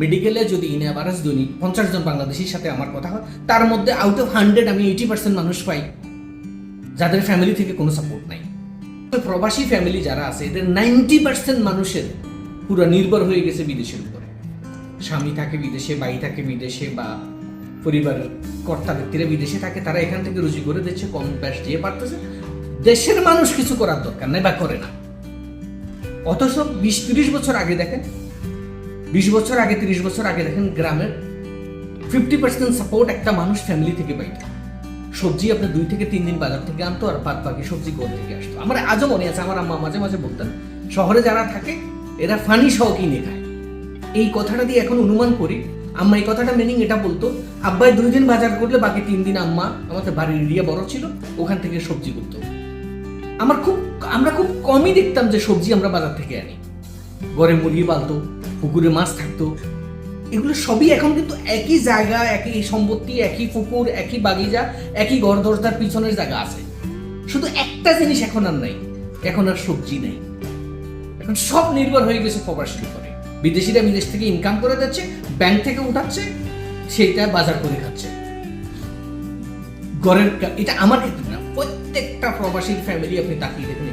মেডিকেলে যদি in average দৈনিক পঞ্চাশ জন বাংলাদেশির সাথে আমার কথা হয়, তার মধ্যে আউট অফ হান্ড্রেড আমি এইটি পার্সেন্ট মানুষ পাই, যাদের ফ্যামিলি থেকে কোনো সাপোর্ট নাই। প্রবাসী ফ্যামিলি যারা আছে, এদের নাইনটি পার্সেন্ট মানুষের পুরো নির্ভর হয়ে গেছে বিদেশের উপরে। স্বামী থাকে বিদেশে, বাই থাকে বিদেশে বা পরিবারের কর্তা ব্যক্তিরা বিদেশে থাকে, তারা এখান থেকে রুজি করে দিচ্ছে, কম ব্যাস দিয়ে পারতেছে, দেশের মানুষ কিছু করার দরকার নাই বা করে না। অথচ বিশ তিরিশ বছর আগে দেখেন বিশ বছর আগে, তিরিশ বছর আগে দেখেন গ্রামের ফিফটি পার্সেন্ট সাপোর্ট একটা মানুষ ফ্যামিলি থেকে পাইত। সবজি আপনি দুই থেকে তিন দিন বাজার থেকে আনতো আর বাদ বাকি সবজি গোল থেকে আসতো। আমার আজও মনে আছে, আমার আম্মা মাঝে মাঝে বলতেন, শহরে যারা থাকে, এরা ফানি সহ কিনে খায়? এই কথাটা দিয়ে এখন অনুমান করি, আম্মা এই কথাটা মিনিং এটা বলতো, আব্বাই দুই দিন বাজার করলে বাকি তিন দিন আম্মা আমাদের বাড়ির এরিয়া বড় ছিল, ওখান থেকে সবজি করতো আমার খুব, আমরা খুব কমই দেখতাম যে সবজি আমরা বাজার থেকে আনি। ঘরে মুরগি পালতো, পুকুরে মাছ থাকতো। এগুলো সবই এখন কিন্তু একই জায়গা, একই সম্পত্তি, একই পুকুর, একই বাগিচা, একই ঘর দরজার পিছনের জায়গা আছে। শুধু একটা জিনিস এখন আর নাই, এখন আর সবজি নেই। এখন সব নির্ভর হয়ে গেছে প্রবাসীর উপরে। বিদেশিরা বিদেশ থেকে ইনকাম করে যাচ্ছে ব্যাংক থেকে উঠাচ্ছে, সেইটা বাজার করে খাচ্ছে। ঘরের এটা আমার ক্ষেত্রে না, প্রত্যেকটা প্রবাসীর ফ্যামিলি আপনি তাকিয়ে দেখুন